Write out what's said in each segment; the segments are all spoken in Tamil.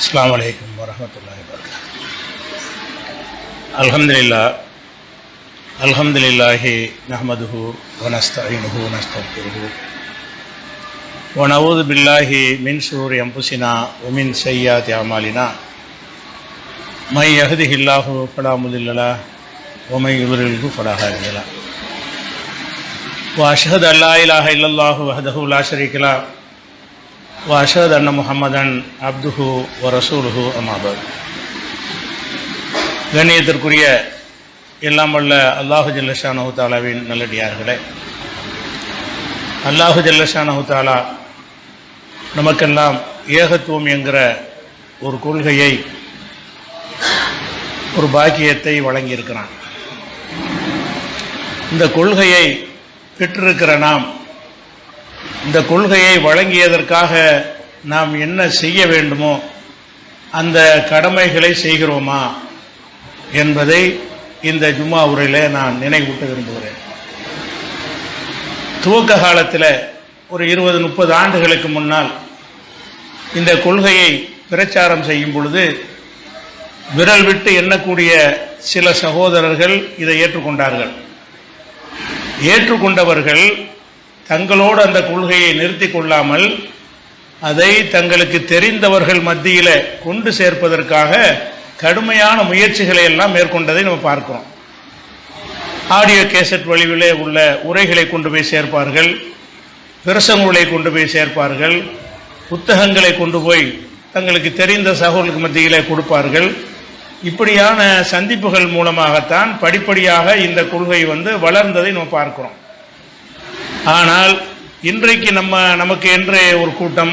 அஸ்லாம் வலைக்கம் வரமத்துல்லாஹி வரகம் அல்ஹம்துலில்லா அல்ஹம்துலில்லாஹி நஹமதுஹு வனஸ்தஹினுஹு வனஸ்தஹிருஹு ونعوذ بالله من شرور أنفسنا ومن سيئات أعمالنا من يهده الله فلا مضل له ومن يضلله فلا هادي له وأشهد أن لا إله إلا الله وحده لا شريك له وأشهد أن محمدا عبده ورسوله أما بعد கண்ணியத்திற்குரிய எல்லாம் வல்ல அல்லாஹு ஜல்லஷானஹு தாலாவின் நல்லடியார்களே அல்லாஹு ஜல்லஷானஹு தாலா நமக்கெல்லாம் ஏகத்துவம் என்கிற ஒரு கொள்கையை ஒரு பாக்கியத்தை வழங்கியிருக்கிறான் இந்த கொள்கையை பெற்றிருக்கிற நாம் இந்த கொள்கையை வழங்கியதற்காக நாம் என்ன செய்ய வேண்டுமோ அந்த கடமைகளை செய்கிறோமா என்பதை இந்த ஜும்மா உரையில் நான் நினைவூட்ட விரும்புகிறேன். துவக்க காலத்தில் ஒரு இருபது முப்பது ஆண்டுகளுக்கு முன்னால் இந்த கொள்கையை பிரச்சாரம் செய்யும் பொழுது விரல் விட்டு எண்ணக்கூடிய சில சகோதரர்கள் இதை ஏற்றுக்கொண்டார்கள். ஏற்றுக்கொண்டவர்கள் தங்களோடு அந்த கொள்கையை நிறுத்தி கொள்ளாமல் அதை தங்களுக்கு தெரிந்தவர்கள் மத்தியில் கொண்டு சேர்ப்பதற்காக கடுமையான முயற்சிகளை எல்லாம் மேற்கொண்டதை நம்ம பார்க்கிறோம். ஆடியோ கேசட் வழிவிலே உள்ள உரைகளை கொண்டு போய் சேர்ப்பார்கள் பிரசங்களை கொண்டு போய் சேர்ப்பார்கள் புத்தகங்களை கொண்டு போய் தங்களுக்கு தெரிந்த சகோதரர்களுக்கு மத்தியில் கொடுப்பார்கள். இப்படியான சந்திப்புகள் மூலமாகத்தான் படிப்படியாக இந்த கொள்கை வந்து வளர்ந்ததை நம்ம பார்க்கிறோம். ஆனால் இன்றைக்கு நம்ம நமக்கு என்று ஒரு கூட்டம்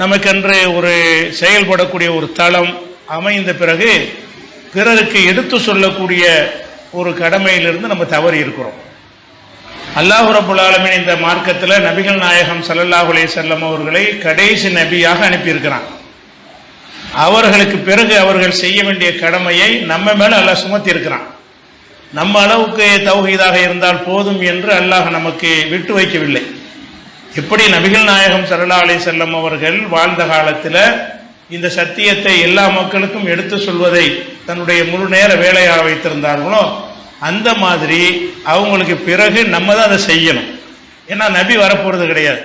நமக்கென்று ஒரு செயல்படக்கூடிய ஒரு தளம் அமைந்த பிறகு பிறருக்கு எடுத்து சொல்லக்கூடிய ஒரு கடமையிலிருந்து நம்ம தவறி இருக்கிறோம். அல்லாஹ் ரபுல் ஆலமின் இந்த மார்க்கத்தில் நபிகள் நாயகம் சல்லல்லாஹ் அலைஹி செல்லம் அவர்களை கடைசி நபியாக அனுப்பியிருக்கிறான். அவர்களுக்கு பிறகு அவர்கள் செய்ய வேண்டிய கடமையை நம்ம மேலே அல்ல சுமத்தி இருக்கிறான் நம்ம அளவுக்கு தௌஹீதாக இருந்தால் போதும் என்று அல்லாஹ் நமக்கு விட்டு வைக்கவில்லை. எப்படி நபிகள் நாயகம் சரலா அலி செல்லம் அவர்கள் வாழ்ந்த காலத்தில் இந்த சத்தியத்தை எல்லா மக்களுக்கும் எடுத்து சொல்வதை தன்னுடைய முழு நேர வேலையாக வைத்திருந்தார்களோ அந்த மாதிரி அவங்களுக்கு பிறகு நம்ம தான் அதை செய்யணும். ஏன்னா நபி வரப்போகிறது கிடையாது.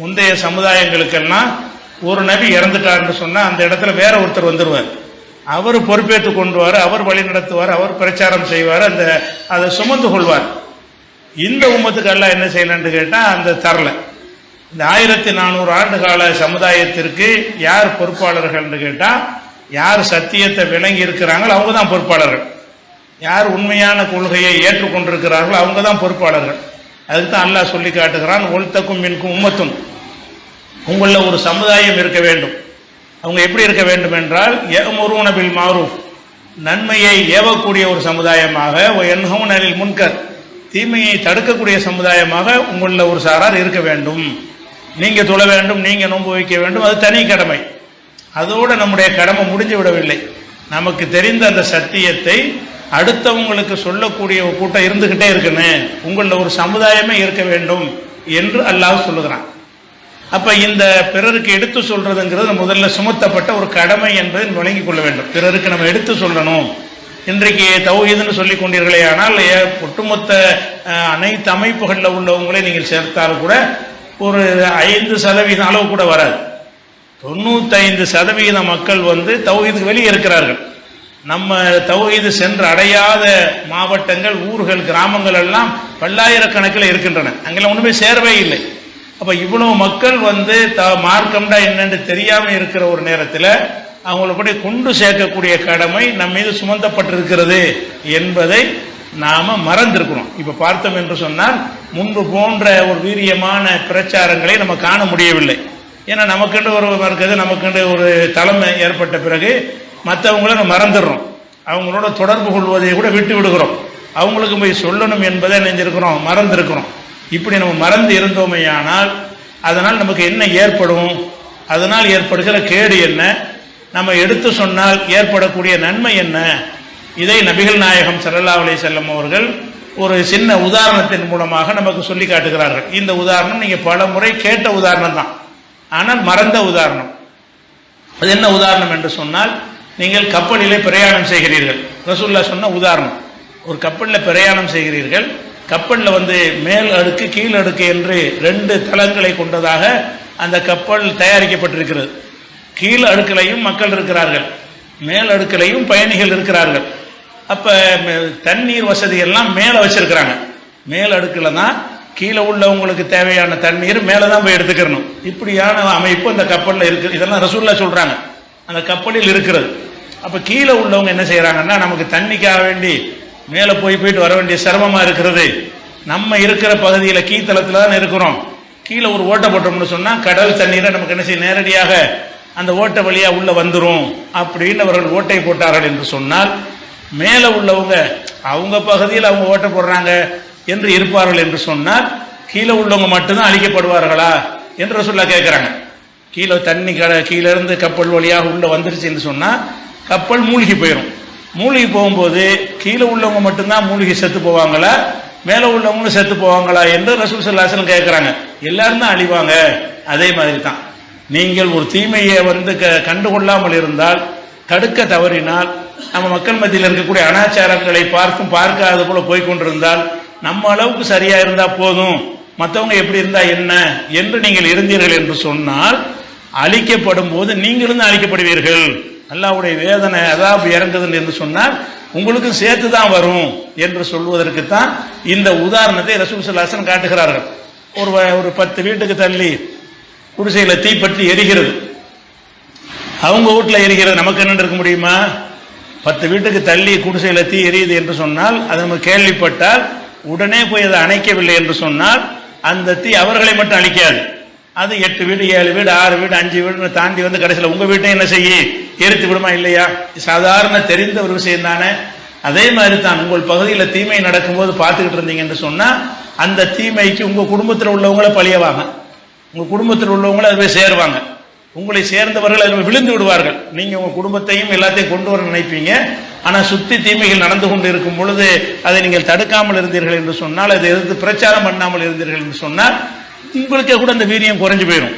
முந்தைய சமுதாயங்களுக்கெல்லாம் ஒரு நபி இறந்துட்டார்னு சொன்னால் அந்த இடத்துல வேற ஒருத்தர் வந்துடுவார் அவர் பொறுப்பேற்று கொண்டுவார் அவர் வழி நடத்துவார் அவர் பிரச்சாரம் செய்வார் அந்த அதை சுமந்து கொள்வார். இந்த உம்மத்துக்கு எல்லாம் என்ன செய்யணும்னு கேட்டால் அந்த தரல. இந்த ஆயிரத்தி நானூறு ஆண்டு கால சமுதாயத்திற்கு யார் பொறுப்பாளர்கள்னு கேட்டால் யார் சத்தியத்தை விளங்கி இருக்கிறாங்களோ அவங்க தான் பொறுப்பாளர்கள். யார் உண்மையான கொள்கையை ஏற்றுக்கொண்டிருக்கிறார்களோ அவங்க தான் பொறுப்பாளர்கள். அதுக்கு தான் அல்லாஹ் சொல்லி காட்டுகிறான் ஒழுத்தக்கும் மின்கும் உம்மத்தும். உங்களில் ஒரு சமுதாயம் இருக்க வேண்டும். அவங்க எப்படி இருக்க வேண்டும் என்றால் முருவனபில் மாறும் நன்மையை ஏவக்கூடிய ஒரு சமுதாயமாக என்ஹவுனலில் முன்கர் தீமையை தடுக்கக்கூடிய சமுதாயமாக உங்களில் ஒரு சாரார் இருக்க வேண்டும். நீங்கள் தொழ வேண்டும் நீங்கள் நோன்பு வைக்க வேண்டும் அது தனி கடமை. அதோடு நம்முடைய கடமை முடிஞ்சு விடவில்லை. நமக்கு தெரிந்த அந்த சத்தியத்தை அடுத்தவங்களுக்கு சொல்லக்கூடிய ஒரு கூட்டம் இருந்துக்கிட்டே இருக்குன்னு உங்களில் ஒரு சமுதாயமே இருக்க வேண்டும் என்று அல்லாஹ் சொல்லுகிறான். அப்ப இந்த பிறருக்கு எடுத்து சொல்றதுங்கிறது முதல்ல சுமத்தப்பட்ட ஒரு கடமை என்பதை விளங்கிக் கொள்ள வேண்டும். பிறருக்கு நம்ம எடுத்து சொல்லணும். இன்றைக்கு தௌஹீதுன்னு சொல்லி கொண்டீர்களே ஆனால் ஒட்டுமொத்த அனைத்து அமைப்புகளில் உள்ளவங்களை நீங்கள் சேர்த்தால் கூட ஒரு ஐந்து சதவீதம் அளவு கூட வராது. தொண்ணூத்தைந்து சதவீத மக்கள் வந்து தௌஹீதுக்கு வெளியே இருக்கிறார்கள். நம்ம தௌஹீது சென்று அடையாத மாவட்டங்கள் ஊர்கள் கிராமங்கள் எல்லாம் பல்லாயிரக்கணக்கில் இருக்கின்றன. அங்கெல்லாம் ஒன்றுமே சேரவே இல்லை. அப்போ இவ்வளவு மக்கள் வந்து த மார்க்கம்டா என்னன்னு தெரியாமல் இருக்கிற ஒரு நேரத்தில் அவங்கள கொண்டு சேர்க்கக்கூடிய கடமை நம் மீது சுமந்தப்பட்டிருக்கிறது என்பதை நாம் மறந்திருக்கிறோம். இப்போ பார்த்தோம் என்று சொன்னால் முன்பு போன்ற ஒரு வீரியமான பிரச்சாரங்களை நம்ம காண முடியவில்லை. ஏன்னா நமக்குண்டு ஒரு இருக்கிறது நமக்குண்டு ஒரு தலைமை ஏற்பட்ட பிறகு மற்றவங்கள நம்ம மறந்துடுறோம். அவங்களோட தொடர்பு கொள்வதை கூட விட்டு விடுகிறோம் அவங்களுக்கு போய் சொல்லணும் என்பதை நினைஞ்சிருக்கிறோம் மறந்துருக்கிறோம். இப்படி நம்ம மறந்து இருந்தோமையானால் அதனால் நமக்கு என்ன ஏற்படும்? அதனால் ஏற்படுகிற கேடு என்ன? நம்ம எடுத்து சொன்னால் ஏற்படக்கூடிய நன்மை என்ன? இதை நபிகள் நாயகம் சல்லல்லா அலி செல்லம் அவர்கள் ஒரு சின்ன உதாரணத்தின் மூலமாக நமக்கு சொல்லி காட்டுகிறார்கள். இந்த உதாரணம் நீங்கள் பல முறை கேட்ட உதாரணம் தான். ஆனால் மறந்த உதாரணம். அது என்ன உதாரணம் என்று சொன்னால் நீங்கள் கப்பலிலே பிரயாணம் செய்கிறீர்கள். ரசூல்லா சொன்ன உதாரணம். ஒரு கப்பலில் பிரயாணம் செய்கிறீர்கள். கப்பலில் வந்து மேல் அடுக்கு கீழ் அடுக்கு என்று ரெண்டு தளங்களை கொண்டதாக அந்த கப்பல் தயாரிக்கப்பட்டிருக்கிறது. கீழ் அடுக்கலையும் மக்கள் இருக்கிறார்கள். மேல் அடுக்கலையும் பயணிகள் இருக்கிறார்கள். அப்போ தண்ணீர் வசதி எல்லாம் மேலே வச்சிருக்கிறாங்க. மேல் அடுக்கில் தான் கீழே உள்ளவங்களுக்கு தேவையான தண்ணீர் மேலே தான் போய் எடுத்துக்கிறணும் இப்படியான அமைப்பு அந்த கப்பலில் இருக்கு. இதெல்லாம் ரசூல்லா சொல்கிறாங்க அந்த கப்பலில் இருக்கிறது. அப்போ கீழே உள்ளவங்க என்ன செய்கிறாங்கன்னா நமக்கு தண்ணிக்காக வேண்டி மேலே போய் போயிட்டு வர வேண்டிய சிரமமாக இருக்கிறது. நம்ம இருக்கிற பகுதியில் கீழ்த்தளத்தில் தான் இருக்கிறோம். கீழே ஒரு ஓட்டை போட்டோம்னு சொன்னால் கடல் தண்ணீரை நமக்கு என்ன செய்ய நேரடியாக அந்த ஓட்டை வழியாக உள்ளே வந்துடும் அப்படின்னு அவர்கள் ஓட்டை போட்டார்கள் என்று சொன்னால் மேலே உள்ளவங்க அவங்க பகுதியில் அவங்க ஓட்டை போடுறாங்க என்று இருப்பார்கள் என்று சொன்னால் கீழே உள்ளவங்க மட்டும்தான் அழிக்கப்படுவார்களா என்று சொல்ல கேட்குறாங்க. கீழே தண்ணி கடை கீழே இருந்து கப்பல் வழியாக உள்ளே வந்துருச்சு என்று சொன்னால் கப்பல் மூழ்கி போயிடும் மூழ்கி போகும்போது கீழே உள்ளவங்க மட்டும்தான் மூழ்கி செத்து போவாங்களா? மேலே உள்ளவங்களும் செத்து போவாங்களா என்று ரசூல் சல்லாசலம் கேட்குறாங்க. எல்லாரும் தான் அழிவாங்க. அதே மாதிரி தான். நீங்கள் ஒரு தீமையை வந்து க கண்டுகொள்ளாமல் இருந்தால் தடுக்க தவறினால் நம்ம மக்கள் மத்தியில் இருக்கக்கூடிய அனாச்சாரங்களை பார்க்கும் பார்க்காத போல போய்கொண்டிருந்தால் நம்ம அளவுக்கு சரியா இருந்தா போதும். மற்றவங்க எப்படி இருந்தா என்ன என்று நீங்கள் இருந்தீர்கள் என்று சொன்னால் அழிக்கப்படும் போது நீங்களும் தான் அழிக்கப்படுவீர்கள். அல்லாவுடைய வேதனை அதாவது இறங்குதுன்னு என்று சொன்னால் உங்களுக்கும் சேர்த்து தான் வரும் என்று சொல்வதற்கு தான் இந்த உதாரணத்தை ரசூல் சல்லாசன் காட்டுகிறார்கள். ஒரு ஒரு பத்து வீட்டுக்கு தள்ளி குடிசையில் தீப்பற்றி எரிகிறது. அவங்க வீட்டில் எரிகிறது. நமக்கு என்ன இருக்க முடியுமா? பத்து வீட்டுக்கு தள்ளி குடிசையில் தீ எரியுது என்று சொன்னால் அது நம்ம கேள்விப்பட்டால் உடனே போய் அதை அணைக்கவில்லை என்று சொன்னால் அந்த தீ அவர்களை மட்டும் அழிக்காது. அது எட்டு வீடு ஏழு வீடு ஆறு வீடு அஞ்சு வீடு தாண்டி வந்து கடைசியில் உங்க வீட்டை என்ன செய்ய? எரித்து விடுமா இல்லையா? சாதாரண தெரிந்த ஒரு விஷயம் தானே. அதே மாதிரி தான் உங்கள் பகுதியில் தீமை நடக்கும்போது பார்த்துக்கிட்டு இருந்தீங்கன்னு சொன்னால் அந்த தீமைக்கு உங்கள் குடும்பத்தில் உள்ளவங்கள பழியவாங்க. உங்கள் குடும்பத்தில் உள்ளவங்கள அது போய் சேருவாங்க. உங்களை சேர்ந்தவர்கள் அதில் விழுந்து விடுவார்கள். நீங்கள் உங்கள் குடும்பத்தையும் எல்லாத்தையும் கொண்டு வர நினைப்பீங்க. ஆனால் சுற்றி தீமைகள் நடந்து கொண்டு இருக்கும் பொழுது அதை நீங்கள் தடுக்காமல் இருந்தீர்கள் என்று சொன்னால் அதை எதிர்த்து பிரச்சாரம் பண்ணாமல் இருந்தீர்கள் என்று சொன்னால் உங்களுக்கே கூட அந்த வீரியம் குறைஞ்சு போயிடும்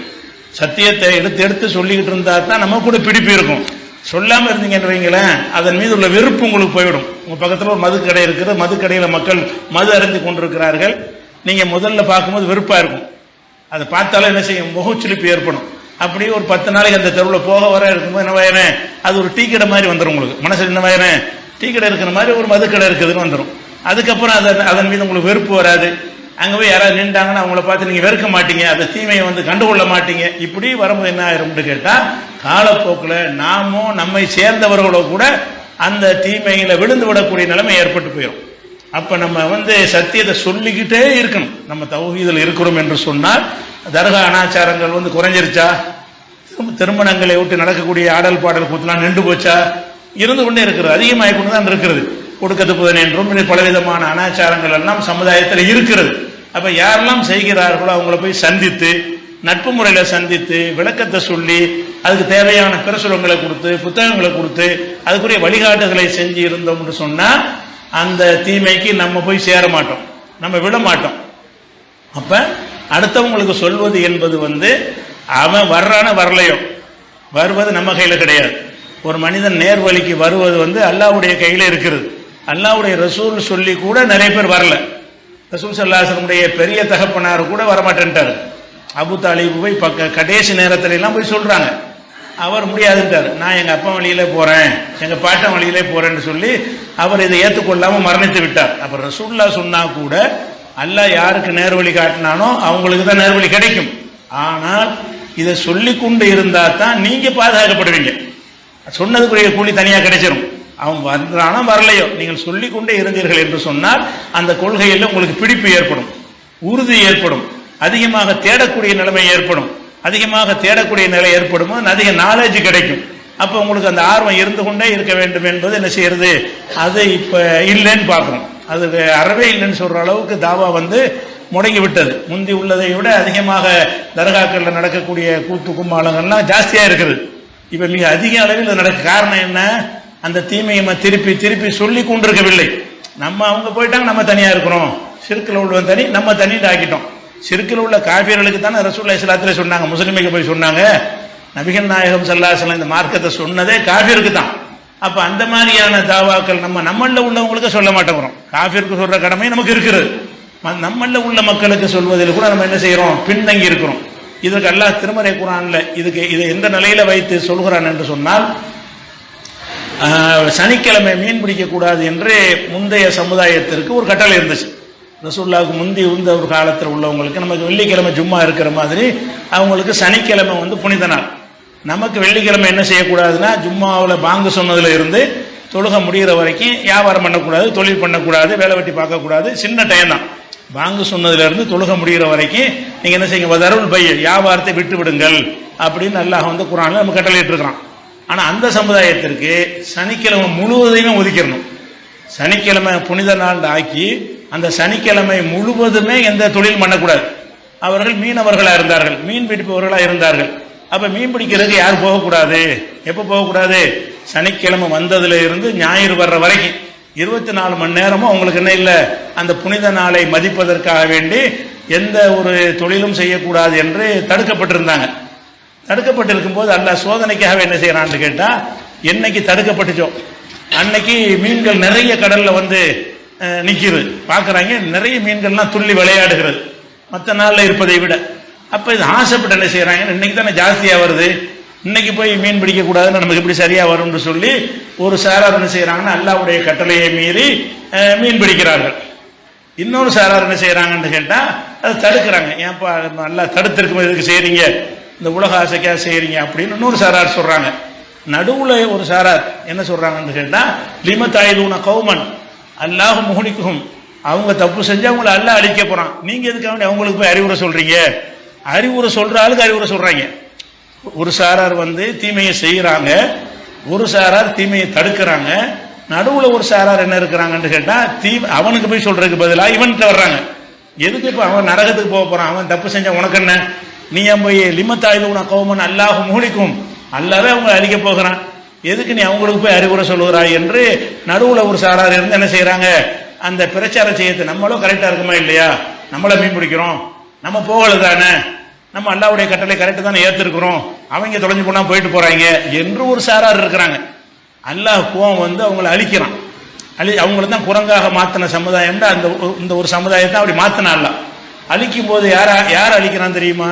சத்தியத்தை எடுத்து எடுத்து சொல்லிக்கிட்டு இருந்தா தான் நம்ம கூட பிடிப்பு இருக்கும். சொல்லாம இருந்தீங்கன்னு வைங்களேன் அதன் மீது உள்ள வெறுப்பு உங்களுக்கு போயிடும். உங்க பக்கத்துல ஒரு மதுக்கடை இருக்குது மதுக்கடையில மக்கள் மது அருந்தி கொண்டிருக்கிறார்கள். நீங்க முதல்ல பார்க்கும்போது வெறுப்பா இருக்கும். அதை பார்த்தாலும் என்ன செய்யும்? முகச்சுளிப்பு ஏற்படும். அப்படியே ஒரு பத்து நாளைக்கு அந்த தெருவில் போக வர இருக்கும்போது என்ன வயறேன் அது ஒரு டீ கடை மாதிரி வந்துடும் உங்களுக்கு. மனசில் என்ன வயறேன் டீ கடை இருக்கிற மாதிரி ஒரு மதுக்கடை இருக்குதுன்னு வந்துடும் அதுக்கப்புறம் அதன் அதன் மீது உங்களுக்கு வெறுப்பு வராது. அங்கே போய் யாராவது நின்றாங்கன்னா அவங்கள பார்த்து நீங்கள் வெறுக்க மாட்டீங்க அந்த தீமையை வந்து கண்டுகொள்ள மாட்டீங்க. இப்படி வரும்போது என்ன ஆயிரும்னு கேட்டால் காலப்போக்கில் நாமும் நம்மை சேர்ந்தவர்களோ கூட அந்த தீமையில் விழுந்து விடக்கூடிய நிலைமை ஏற்பட்டு போயிடும் அப்போ நம்ம வந்து சத்தியத்தை சொல்லிக்கிட்டே இருக்கணும். நம்ம தௌஹீதில் இருக்கிறோம் என்று சொன்னால் தர்கா அனாச்சாரங்கள் வந்து குறைஞ்சிருச்சா? திரும்ப- திருமணங்களை விட்டு நடக்கக்கூடிய ஆடல் பாடல் கூத்துலாம் நின்று போச்சா? இருந்து கொண்டே இருக்கிறது அதிகமாகி கொண்டு தான் இருக்கிறது. கொடுக்கத்து புதன் என்றும் பலவிதமான அனாச்சாரங்கள் எல்லாம் சமுதாயத்தில் இருக்கிறது. அப்போ யாரெல்லாம் செய்கிறார்களோ அவங்கள போய் சந்தித்து நட்பு முறையில் சந்தித்து விளக்கத்தை சொல்லி அதுக்கு தேவையான பிரசுரங்களை கொடுத்து புத்தகங்களை கொடுத்து அதுக்குரிய வழிகாட்டுதலை செஞ்சு இருந்தோம்னு சொன்னால் அந்த தீமைக்கு நம்ம போய் சேர மாட்டோம். நம்ம விட மாட்டோம். அப்போ அடுத்தவங்களுக்கு சொல்வது என்பது வந்து அவன் வர்றான வரலையோ? வருவது நம்ம கையில் கிடையாது. ஒரு மனிதன் நேர்வழிக்கு வருவது வந்து அல்லாவுடைய கையில் இருக்கிறது. அல்லாவுடைய ரசூல் சொல்லி கூட நிறைய பேர் வரல. ரசூல் சல்லாசனுடைய பெரிய தகப்பனார் கூட வரமாட்டேன்ட்டார். அபு தாலிபு போய் பக்க கடைசி நேரத்துல எல்லாம் போய் சொல்றாங்க. அவர் முடியாதுன்ட்டார். நான் எங்க அப்பா வழியிலே போறேன் எங்க பாட்டன் வழியிலே போறேன்னு சொல்லி அவர் இதை ஏற்றுக்கொள்ளாம மரணித்து விட்டார். அப்ப ரசூல்லா சொன்னா கூட அல்லாஹ் யாருக்கு நேர்வழி காட்டினானோ அவங்களுக்கு தான் நேர்வழி கிடைக்கும். ஆனால் இதை சொல்லி கொண்டு இருந்தா தான் நீங்க பாதுகாக்கப்படுவீங்க. சொன்னதுக்குரிய கூலி தனியா கிடைச்சிரும். அவன் வந்தானோ வரலையோ. நீங்கள் சொல்லி கொண்டே இருந்தீர்கள் என்று சொன்னால் அந்த கொள்கையில் உங்களுக்கு பிடிப்பு ஏற்படும். உறுதி ஏற்படும். அதிகமாக தேடக்கூடிய நிலைமை ஏற்படும். அதிகமாக தேடக்கூடிய நிலை ஏற்படும் அதிக நாலேஜ் கிடைக்கும். அப்போ உங்களுக்கு அந்த ஆர்வம் இருந்து கொண்டே இருக்க வேண்டும் என்பது என்ன செய்யறது? அது இப்போ இல்லைன்னு பார்க்கணும். அது அறவே இல்லைன்னு சொல்ற அளவுக்கு தாவா வந்து முடங்கி விட்டது. முந்தி உள்ளதை விட அதிகமாக தர்காக்களில் நடக்கக்கூடிய கூத்து கும்பாலங்கள்லாம் ஜாஸ்தியா இருக்குது. இப்ப மிக அதிக அளவில் நடக்க காரணம் என்ன? அந்த தீமையை நம்ம திருப்பி திருப்பி சொல்லி கொண்டிருக்கவில்லை. நம்ம அவங்க போயிட்டாங்க நம்ம தனியா இருக்கிறோம். சிறுக்கில் உள்ளவன் தனி நம்ம தனிட்டு ஆக்கிட்டோம். சிறுக்கில் உள்ள காபியர்களுக்கு தானே ரசூல்லா இஸ்லாத்திலே சொன்னாங்க. முஸ்லிமுக்கு போய் சொன்னாங்க. நபிகள் நாயகம் சல்லாசலம் இந்த மார்க்கத்தை சொன்னதே காஃபிருக்கு தான். அப்போ அந்த மாதிரியான தாவாக்கள் நம்ம நம்மளில் உள்ளவங்களுக்கு சொல்ல மாட்டேங்கிறோம். காஃபிருக்கு சொல்ற கடமை நமக்கு இருக்கிறது ம- உள்ள மக்களுக்கு சொல்வதில் கூட நம்ம என்ன செய்யறோம்? பின்தங்கி இருக்கிறோம். இதற்கு அல்லாஹ் திருமறை குரான்ல இதுக்கு இதை எந்த நிலையில வைத்து சொல்கிறான் என்று சொன்னால் சனிக்கிழமை மீன் பிடிக்கக்கூடாது என்று முந்தைய சமுதாயத்திற்கு ஒரு கட்டளை இருந்துச்சு. ரசூல்லாவுக்கு முந்தி உந்த ஒரு காலத்தில் உள்ளவங்களுக்கு நமக்கு வெள்ளிக்கிழமை ஜும்மா இருக்கிற மாதிரி அவங்களுக்கு சனிக்கிழமை வந்து புனித நாள். நமக்கு வெள்ளிக்கிழமை என்ன செய்யக்கூடாதுன்னா ஜும்மாவில் பாங்கு சொன்னதில் இருந்து தொழுக முடிகிற வரைக்கும் வியாபாரம் பண்ணக்கூடாது தொழில் பண்ணக்கூடாது வேலை வெட்டி பார்க்கக்கூடாது சின்ன டைம் தான். பாங்கு சொன்னதுலேருந்து தொழுக முடிகிற வரைக்கும் நீங்கள் என்ன செய்யுங்க தருள் பைய வியாபாரத்தை விட்டு விடுங்கள் அப்படின்னு நல்லா வந்து குரானில் நம்ம கட்டளையிட்டு ஆனால் அந்த சமுதாயத்திற்கு சனிக்கிழமை முழுவதையுமே ஒதுக்கிடணும். சனிக்கிழமை புனித நாள் ஆக்கி அந்த சனிக்கிழமை முழுவதுமே எந்த தொழில் பண்ணக்கூடாது. அவர்கள் மீனவர்களாக இருந்தார்கள் மீன் பிடிப்பவர்களாக இருந்தார்கள். அப்போ மீன் பிடிக்கிறதுக்கு யார் போகக்கூடாது? எப்போ போகக்கூடாது? சனிக்கிழமை வந்ததுல இருந்து ஞாயிறு வர்ற வரைக்கும். இருபத்தி நாலு மணி நேரமும் அவங்களுக்கு என்ன இல்லை? அந்த புனித நாளை மதிப்பதற்காக வேண்டி எந்த ஒரு தொழிலும் செய்யக்கூடாது என்று தடுக்கப்பட்டிருந்தாங்க. தடுக்கப்பட்டிருக்கும் போது அல்லாஹ் சோதனைக்காக என்ன செய்யறான்னு கேட்டா என்னைக்கு தடுக்கப்பட்டுச்சோ அன்னைக்கு மீன்கள் நிறைய கடல்ல வந்து அஹ், நிக்கிறது நிறைய மீன்கள்லாம் துள்ளி விளையாடுகிறது. மற்ற நாள்ல இருப்பதை விட. அப்ப இது ஆசைப்பட்டு என்ன செய்யறாங்க இன்னைக்கு தானே ஜாஸ்தியா வருது. இன்னைக்கு போய் மீன் பிடிக்க கூடாதுன்னு நமக்கு எப்படி சரியா வரும்னு சொல்லி ஒரு சாரார் என்ன செய்யறாங்கன்னா அல்லாவுடைய கட்டளையை மீறி மீன் பிடிக்கிறார்கள். இன்னொரு சாரார் என்ன செய்யறாங்கன்னு கேட்டா அதை தடுக்கிறாங்க. ஏன்பா நல்லா தடுத்திருக்கும் இதுக்கு செய்றீங்க? இந்த உலக ஆசைக்காக செய்கிறீங்க அப்படின்னு இன்னொரு சாரார் சொல்கிறாங்க நடுவில் ஒரு சாரார் என்ன சொல்றாங்கன்னு கேட்டா லிமத்தாயுதூன கௌமன்? அல்லாஹ் முகனிக்கும் அவங்க தப்பு செஞ்சு அவங்கள அல்லாஹ் அழிக்க போகிறான் நீங்கள் எதுக்காக அவங்களுக்கு போய் அறிவுரை சொல்கிறீங்க அறிவுரை சொல்கிற ஆளுக்கு அறிவுரை சொல்கிறாங்க ஒரு சாரார் வந்து தீமையை செய்கிறாங்க ஒரு சாரார் தீமையை தடுக்கிறாங்க. நடுவில் ஒரு சாரார் என்ன இருக்கிறாங்கன்னு கேட்டால் தீ அவனுக்கு போய் சொல்கிறதுக்கு பதிலாக இவன்கிட்ட வர்றாங்க. எதுக்கு இப்போ அவன் நரகத்துக்கு போக போகிறான் அவன் தப்பு செஞ்சால் உனக்கு என்ன? நீ போய் லிமத்தாயுது உன கோமன் அல்லாஹ் மூலிக்கும். அல்லாவே அவங்க அழிக்க போகிறான். எதுக்கு நீ அவங்களுக்கு போய் அறிவுரை சொல்லுகிறாய் என்று நடுவுல ஒரு சாரார் இருந்து என்ன செய்யறாங்க அந்த பிரச்சார செய்யறது நம்மளும் கரெக்டா இருக்குமா இல்லையா? நம்மளை மீன் பிடிக்கிறோம். நம்ம போகல தானே? நம்ம அல்லாவுடைய கட்டளை கரெக்டு தானே ஏத்திருக்கிறோம். அவங்க தொலைஞ்சு போனா போயிட்டு போறாங்க என்று ஒரு சாரார் இருக்கிறாங்க. அல்லாஹ் கோவம் வந்து அவங்கள அழிக்கிறான். அழி அவங்கள தான் குரங்காக மாத்தின சமுதாயம் அந்த ஒரு- இந்த ஒரு சமுதாயத்தை அப்படி மாத்தினா அல்ல அழிக்கும் போது யார யார் அழிக்கிறான் தெரியுமா?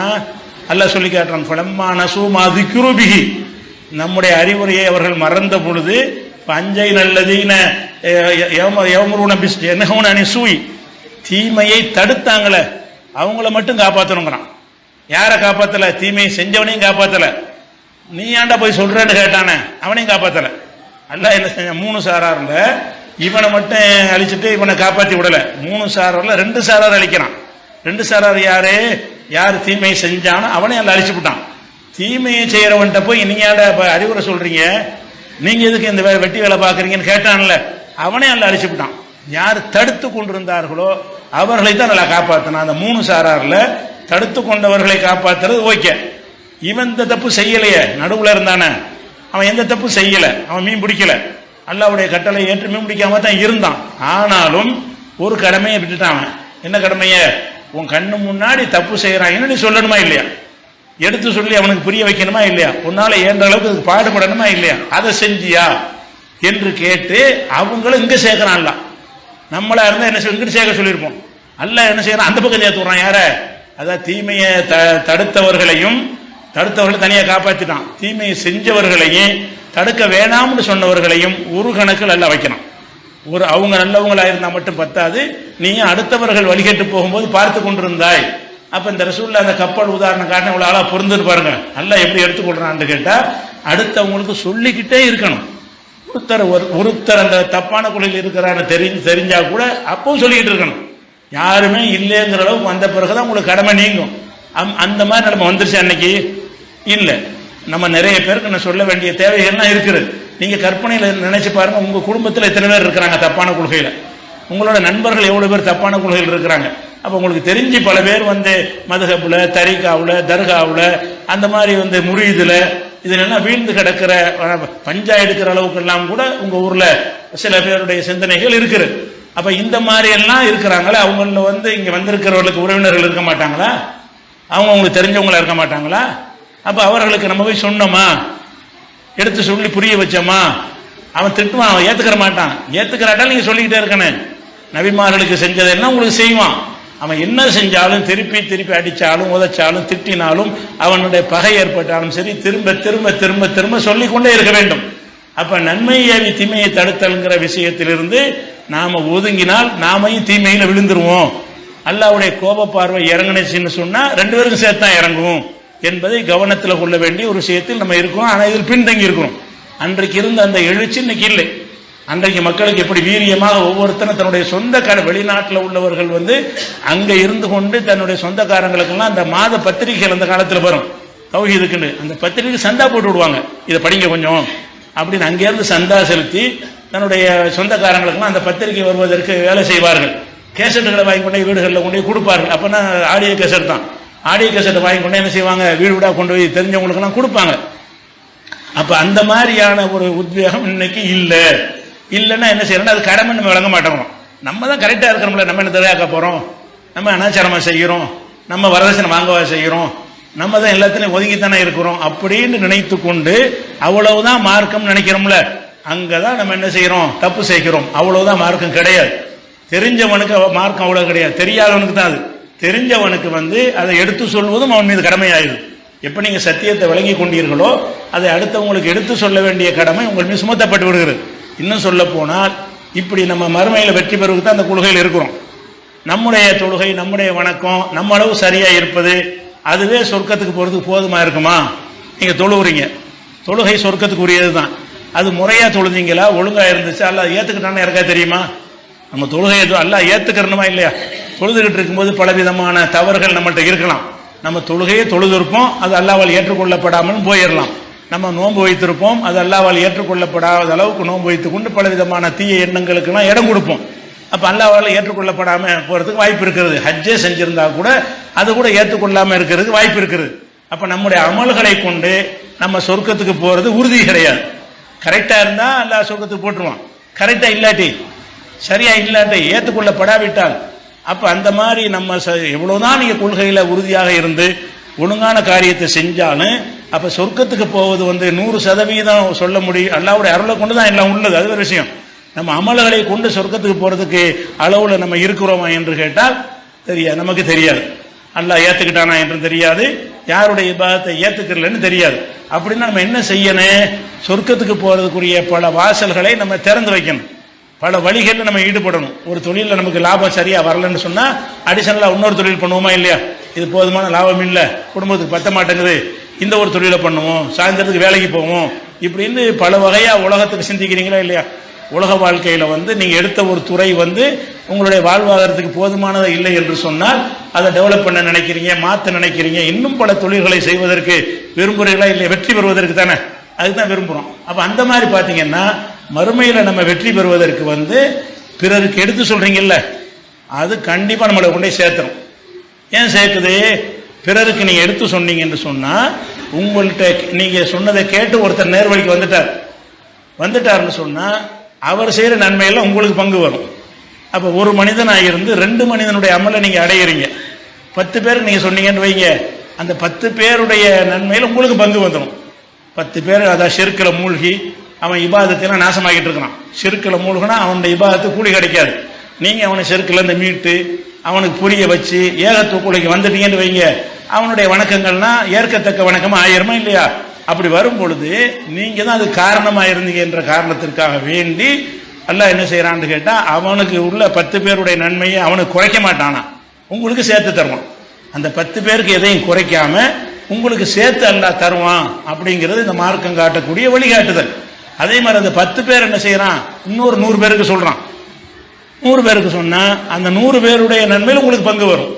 அல்ல சொல்லி காட்டுறான் ஃபலம்மா நசூமா திக்ருபிஹி. நம்முடைய அறிவுரையை அவர்கள் மறந்த பொழுது பஞ்சை நல்லதீன யவமருன சூய் தீமையை தடுத்தாங்களே அவங்கள மட்டும் காப்பாற்றணுங்கிறான் யாரை காப்பாத்தல? தீமையை செஞ்சவனையும் காப்பாத்தல. நீ ஏன்டா போய் சொல்றேன்னு கேட்டானே அவனையும் காப்பாத்தல. அல்ல என்ன செஞ்ச மூணு சாரார்ல இவனை மட்டும் அழிச்சிட்டு இவனை காப்பாத்தி விடல. மூணு சாரார்ல ரெண்டு சாரார் அழிக்கிறான். ரெண்டு சாரார் யாரு? யார் தீமையை செஞ்சானோ அவனே அதில் அழிச்சு விட்டான் தீமையை செய்யறவன்ட்ட போய் நீங்க அறிவுரை சொல்றீங்க? நீங்க எதுக்கு இந்த வே- வெட்டி வேலை பாக்குறீங்கன்னு கேட்டான்ல. அவனே அதில் அழிச்சு விட்டான் யார் தடுத்து கொண்டிருந்தார்களோ அவர்களை தான் நல்லா காப்பாற்றினான் அந்த மூணு சாரார்ல தடுத்து கொண்டவர்களை காப்பாற்றுறது ஓகே. இவன் இந்த தப்பு செய்யலையே. நடுவுல இருந்தானே. அவன் எந்த தப்பு செய்யல. அவன் மீன் பிடிக்கல. அல்லாவுடைய கட்டளை ஏற்று மீன் பிடிக்காம தான் இருந்தான். ஆனாலும் ஒரு கடமையை விட்டுட்டான் அவன். என்ன கடமையை? உன் கண்ணு முன்னாடி தப்பு செய்யறாங்கன்னு நீ சொல்லணுமா இல்லையா? எடுத்து சொல்லி அவனுக்கு புரிய வைக்கணுமா இல்லையா? உன்னால ஏன்ற அளவுக்கு அதுக்கு பாடுபடணுமா இல்லையா? அதை செஞ்சியா? என்று கேட்டு அவங்களும் இங்கே சேர்க்கிறான்ல. நம்மளா இருந்தால் என்ன செய்ய இங்கிட்டு சேர்க்க சொல்லியிருப்போம். அல்ல என்ன செய்யறான்? அந்த பக்கம் சேர்த்து விடுறான் யார? அதான் தீமையை த- தடுத்தவர்களையும் தடுத்தவர்களை தனியாக காப்பாற்றிட்டான் தீமையை செஞ்சவர்களையும் தடுக்க வேணாம்னு சொன்னவர்களையும் ஒரு கணக்கில் அல்ல வைக்கணும். ஒரு அவங்க நல்லவங்களா இருந்தா மட்டும் பத்தாது. நீயும் அடுத்தவர்கள் வழிகட்டு போகும்போது பார்த்து கொண்டிருந்தாய். அப்ப இந்த ரசூல்ல அந்த கப்பல் உதாரணம் காட்டின இவ்வளவு ஆளா பொருந்து பாருங்க. நல்லா எப்படி எடுத்துக்கொள்றான்னு கேட்டா அடுத்தவங்களுக்கு சொல்லிக்கிட்டே இருக்கணும். ஒருத்தர் ஒரு- ஒருத்தர் அந்த தப்பான குழியில் இருக்கிறான்னு தெரிஞ்சு தெரிஞ்சா கூட அப்பவும் சொல்லிக்கிட்டு இருக்கணும். யாருமே இல்லைங்கிற அளவுக்கு வந்த பிறகுதான் உங்களுக்கு கடமை நீங்கும். அம்- அந்த மாதிரி நம்ம வந்துருச்சு அன்னைக்கு? இல்லை. நம்ம நிறைய பேருக்கு நான் சொல்ல வேண்டிய தேவைகள்லாம் இருக்குது. நீங்கள் கற்பனையில் நினைச்சு பாருங்க உங்கள் குடும்பத்தில் எத்தனை பேர் இருக்கிறாங்க தப்பான கொள்கையில்? உங்களோட நண்பர்கள் எவ்வளோ பேர் தப்பான கொள்கையில் இருக்கிறாங்க? அப்போ உங்களுக்கு தெரிஞ்சு பல பேர் வந்து மதுகப்பில் தரிகாவில் தர்காவில் அந்த மாதிரி வந்து முறியதில் இதிலெல்லாம் வீழ்ந்து கிடக்கிற அஹ், எடுக்கிற அளவுக்கெல்லாம் கூட உங்கள் ஊரில் சில பேருடைய சிந்தனைகள் இருக்குது. அப்போ இந்த மாதிரி எல்லாம் இருக்கிறாங்களே? அவங்கள வந்து இங்கே வந்திருக்கிறவர்களுக்கு உறவினர்கள் இருக்க மாட்டாங்களா? அவங்க அவங்களுக்கு தெரிஞ்சவங்களா இருக்க மாட்டாங்களா? அப்போ அவர்களுக்கு நம்ம போய் சொன்னோமா? எடுத்து சொல்லி புரிய வச்சோமா? அவன் திட்டுவான் அவன் ஏத்துக்கிற மாட்டான். ஏத்துக்கிறாட்டாலும் நீங்க சொல்லிக்கிட்டே இருக்கணும். நபிமார்களுக்கு செஞ்சதெல்லாம் உங்களுக்கு செய்வான். அவன் என்ன செஞ்சாலும் திருப்பி திருப்பி அடித்தாலும் உதைச்சாலும் திட்டினாலும் அவனுடைய பகை ஏற்பட்டாலும் சரி திரும்ப திரும்ப திரும்ப திரும்ப சொல்லி கொண்டே இருக்க வேண்டும். அப்ப நன்மையை தீமையை தடுத்தல்ங்கிற விஷயத்திலிருந்து நாம ஒதுங்கினால் நாமையும் தீமையில விழுந்துருவோம். அல்லாவுடைய கோப பார்வை இறங்குனுச்சுன்னு சொன்னா ரெண்டு பேருக்கும் சேர்த்து தான் என்பதை கவனத்தில் கொள்ள வேண்டிய ஒரு விஷயத்தில் நம்ம இருக்கிறோம் ஆனால் இதில் பின்தங்கி இருக்கிறோம் அன்றைக்கு இருந்த அந்த எழுச்சி இன்னைக்கு இல்லை. அன்றைக்கு மக்களுக்கு எப்படி வீரியமாக ஒவ்வொருத்தரும் தன்னுடைய சொந்தக்கார வெளிநாட்டில் உள்ளவர்கள் வந்து அங்கே இருந்து கொண்டு தன்னுடைய சொந்தக்காரங்களுக்கெல்லாம் அந்த மாத பத்திரிகைகள் அந்த காலத்தில் வரும். தௌஹீதுக்குன்னு. அந்த பத்திரிகை சந்தா போட்டு விடுவாங்க. இதை படிங்க கொஞ்சம். அப்படின்னு அங்கேருந்து சந்தா செலுத்தி தன்னுடைய சொந்தக்காரங்களுக்கெல்லாம் அந்த பத்திரிகை வருவதற்கு வேலை செய்வார்கள். கேசட்டுகளை வாங்கி கொண்டு வீடுகளில் கொண்டு கொடுப்பார்கள். அப்போனா ஆடியோ கேசட் தான். ஆடியோ கேசட்டை வாங்கி கொண்டு என்ன செய்வாங்க? வீடு வீடாக கொண்டு போய் தெரிஞ்சவங்களுக்கெல்லாம் கொடுப்பாங்க. அப்போ அந்த மாதிரியான ஒரு உத்வேகம் இன்னைக்கு இல்லை. இல்லைன்னா என்ன செய்யறோம் அது கடமை நம்ம விளங்க மாட்டோம். நம்ம தான் கரெக்டாக இருக்கிறோம்ல. நம்ம என்ன தடையாக்க போகிறோம் நம்ம அனாச்சாரமாக செய்கிறோம். நம்ம வரதட்சணை வாங்கவா செய்கிறோம். நம்ம தான் எல்லாத்துலையும் ஒதுங்கித்தானே இருக்கிறோம் அப்படின்னு நினைத்து கொண்டு அவ்வளவுதான் மார்க்கம் நினைக்கிறோம்ல. அங்கே தான் நம்ம என்ன செய்கிறோம்? தப்பு செய்கிறோம். அவ்வளவுதான் மார்க்கம் கிடையாது. தெரிஞ்சவனுக்கு மார்க்கம் அவ்வளோ கிடையாது. தெரியாதவனுக்கு தான் அது. தெரிஞ்சவனுக்கு வந்து அதை எடுத்து சொல்வதும் அவன் மீது கடமையாயிடும் எப்போ நீங்கள் சத்தியத்தை விளங்கி கொண்டீர்களோ அதை அடுத்தவங்களுக்கு எடுத்து சொல்ல வேண்டிய கடமை உங்கள் மீது சுமத்தப்பட்டு விடுகிறது. இன்னும் சொல்ல போனால் இப்படி நம்ம மறுமையில் வெற்றி பெறுவது தான் அந்த கொள்கையில் இருக்கிறோம். நம்முடைய தொழுகை நம்முடைய வணக்கம் நம்ம அளவு சரியாக இருப்பது அதுவே சொர்க்கத்துக்கு போகிறதுக்கு போதுமா இருக்குமா? நீங்கள் தொழுவுறீங்க. தொழுகை சொர்க்கத்துக்கு உரியது தான் அது முறையாக தொழுதிங்களா? ஒழுங்காக இருந்துச்சு. அல்ல ஏத்துக்கிட்டான்னு யாருக்கா தெரியுமா? நம்ம தொழுகை எதுவும் அல்ல ஏற்றுக்கிறணுமா இல்லையா? தொழுதுகிட்டு இருக்கும்போது பலவிதமான தவறுகள் நம்மகிட்ட இருக்கலாம். நம்ம தொழுகையை தொழுதிருப்போம் அது அல்லாவால் ஏற்றுக்கொள்ளப்படாமல் போயிடலாம் நம்ம நோன்பு வைத்திருப்போம் அது அல்லாவால் ஏற்றுக்கொள்ளப்படாத அளவுக்கு நோன்பு வைத்து கொண்டு பலவிதமான தீய எண்ணங்களுக்கெல்லாம் இடம் கொடுப்போம். அப்போ அல்லாவால் ஏற்றுக்கொள்ளப்படாமல் போகிறதுக்கு வாய்ப்பு இருக்கிறது. ஹஜ்ஜே செஞ்சிருந்தா கூட அது கூட ஏற்றுக்கொள்ளாமல் இருக்கிறதுக்கு வாய்ப்பு இருக்கிறது அப்போ நம்முடைய அமல்களை கொண்டு நம்ம சொர்க்கத்துக்கு போகிறது உறுதி கிடையாது. கரெக்டாக இருந்தால் அல்லா சொர்க்கத்துக்கு போட்டுருவான். கரெக்டாக இல்லாட்டி சரியாக இல்லாட்டி ஏற்றுக்கொள்ளப்படாவிட்டால் அப்ப அந்த மாதிரி நம்ம ச- எவ்வளவுதான் நீங்க கொள்கையில உறுதியாக இருந்து ஒழுங்கான காரியத்தை செஞ்சாலும் அப்ப சொர்க்கத்துக்கு போவது வந்து நூறு சதவீதம் சொல்ல முடியும். அல்லாவுடைய அருளை கொண்டு தான் எல்லாம் உள்ளது. அது ஒரு விஷயம். நம்ம அமல்களை கொண்டு சொர்க்கத்துக்கு போறதுக்கு அளவுல நம்ம இருக்கிறோமா என்று கேட்டால் தெரியாது. நமக்கு தெரியாது. அல்லாஹ் ஏத்துக்கிட்டானா என்றும் தெரியாது. யாருடைய இபாதத்தை ஏத்துக்கலன்னு தெரியாது. அப்படின்னா நம்ம என்ன செய்யணும்? சொர்க்கத்துக்கு போறதுக்குரிய பல வாசல்களை நம்ம திறந்து வைக்கணும். பல வழிகளில் நம்ம ஈடுபடணும். ஒரு தொழிலில் நமக்கு லாபம் சரியாக வரலன்னு சொன்னால் அடிஷனலாக இன்னொரு தொழில் பண்ணுவோமா இல்லையா? இது போதுமான லாபம் இல்லை. குடும்பத்துக்கு பத்த மாட்டேங்குது. இந்த ஒரு தொழிலை பண்ணுவோம். சாயந்தரத்துக்கு வேலைக்கு போவோம். இப்படின்னு பல வகையாக உலகத்துக்கு சிந்திக்கிறீங்களா இல்லையா? உலக வாழ்க்கையில் வந்து நீங்கள் எடுத்த ஒரு துறை வந்து உங்களுடைய வாழ்வாதாரத்துக்கு போதுமானதாக இல்லை என்று சொன்னால் அதை டெவலப் பண்ண நினைக்கிறீங்க மாற்ற நினைக்கிறீங்க. இன்னும் பல தொழில்களை செய்வதற்கு விரும்புகிறீங்களா இல்லை வெற்றி பெறுவதற்கு தானே. அதுதான் விரும்புகிறோம் அப்போ அந்த மாதிரி பார்த்தீங்கன்னா மறுமையில் நம்ம வெற்றி பெறுவதற்கு வந்து பிறருக்கு எடுத்து சொல்கிறீங்கல்ல அது கண்டிப்பாக நம்மளை கொண்டே சேர்த்துரும். ஏன் சேர்க்குது? பிறருக்கு நீங்கள் எடுத்து சொன்னீங்கன்னு சொன்னால் உங்கள்கிட்ட நீங்கள் சொன்னதை கேட்டு ஒருத்தர் நேர்வழிக்கு வந்துட்டார். வந்துட்டாருன்னு சொன்னால் அவர் செய்கிற நன்மையெல்லாம் உங்களுக்கு பங்கு வரும். அப்போ ஒரு மனிதனாக இருந்து ரெண்டு மனிதனுடைய அமலை நீங்கள் அடையிறீங்க. பத்து பேருக்கு நீங்கள் சொன்னீங்கன்னு வைங்க அந்த பத்து பேருடைய நன்மையில் உங்களுக்கு பங்கு வந்துடும் பத்து பேர் அதான் செருக்கில் மூழ்கி அவன் இபாதத்தெல்லாம் நாசமாக்கிட்டு இருக்கிறான். செருக்கில் மூழ்கினா அவனுடைய இபாதத்து கூலி கிடைக்காது. நீங்கள் அவனை செருக்கில் இருந்து மீட்டு அவனுக்கு புரிய வச்சு ஏகத்துக்குள்ளைக்கு வந்துட்டீங்கன்னு வைங்க. அவனுடைய வணக்கங்கள்னா ஏற்கத்தக்க வணக்கம் ஆயிரமா இல்லையா? அப்படி வரும் பொழுது நீங்கள் தான் அது காரணமாக இருந்தீங்க என்ற காரணத்திற்காக வேண்டி எல்லாம் என்ன செய்கிறான்னு கேட்டால் அவனுக்கு உள்ள பத்து பேருடைய நன்மையை அவனுக்கு குறைக்க மாட்டானா? உங்களுக்கு சேர்த்து தருவான். அந்த பத்து பேருக்கு எதையும் குறைக்காம உங்களுக்கு சேர்த்து அல்லா தருவான் அப்படிங்கிறது இந்த மார்க்கம் காட்டக்கூடிய வழிகாட்டுதல். அதே மாதிரி அந்த பத்து பேர் என்ன செய்யறான்? இன்னொரு நூறு பேருக்கு சொல்றான். நூறு பேருக்கு சொன்னா அந்த நூறு பேருடைய நன்மையில் உங்களுக்கு பங்கு வரும்.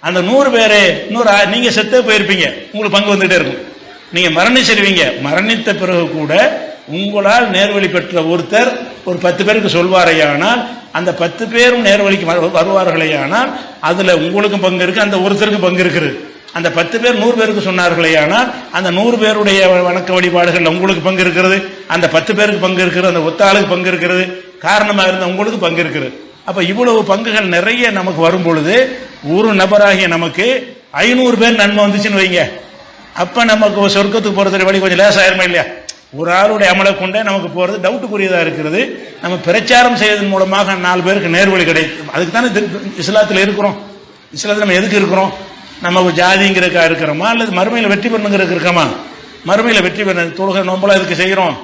அந்த நூறு பேரு இன்னொரு நீங்க செத்தே போயிருப்பீங்க. உங்களுக்கு பங்கு வந்துட்டே இருக்கும். நீங்க மரணிச்சிருவீங்க. மரணித்த பிறகு கூட உங்களால் நேர்வழி பெற்ற ஒருத்தர் ஒரு பத்து பேருக்கு சொல்வாரையானால் அந்த பத்து பேரும் நேர்வழிக்கு வரு- வருவார்களேயானால் அதுல உங்களுக்கும் பங்கு இருக்கு அந்த ஒருத்தருக்கு பங்கு இருக்குது. அந்த பத்து பேர் நூறு பேருக்கு சொன்னார்களேயானால் அந்த நூறு பேருடைய வணக்க வழிபாடுகள் உங்களுக்கு பங்கு இருக்கிறது அந்த பத்து பேருக்கு பங்கு இருக்கிறது அந்த ஒத்தாளுக்கு பங்கு இருக்கிறது காரணமாக இருந்த உங்களுக்கு பங்கு இருக்கிறது. அப்போ இவ்வளவு பங்குகள் நிறைய நமக்கு வரும் பொழுது ஒரு நபராகிய நமக்கு ஐநூறு பேர் நன்மை வந்துச்சுன்னு வைங்க. அப்போ நமக்கு ஒரு சொர்க்கத்துக்கு போறது வழி கொஞ்சம் லேசாயிருமா இல்லையா? ஒரு ஆளுடைய அமலை கொண்டே நமக்கு போகிறது டவுட்டுக்குரியதாக இருக்கிறது. நம்ம பிரச்சாரம் செய்வதன் மூலமாக நாலு பேருக்கு நேர்வழி கிடைக்கும் அதுக்கு தானே இஸ்லாத்தில் இருக்கிறோம். இஸ்லாத்தில் நம்ம எதுக்கு இருக்கிறோம்? நம்ம ஜாதிங்கிறக்கா இருக்கிறோமா? அல்லது மறுமையில் வெற்றி பெறணுங்கிறதுக்கு இருக்கோமா? மறுமையில் வெற்றி பெற தொழுகை நோம்பலாம் இதுக்கு செய்கிறோம்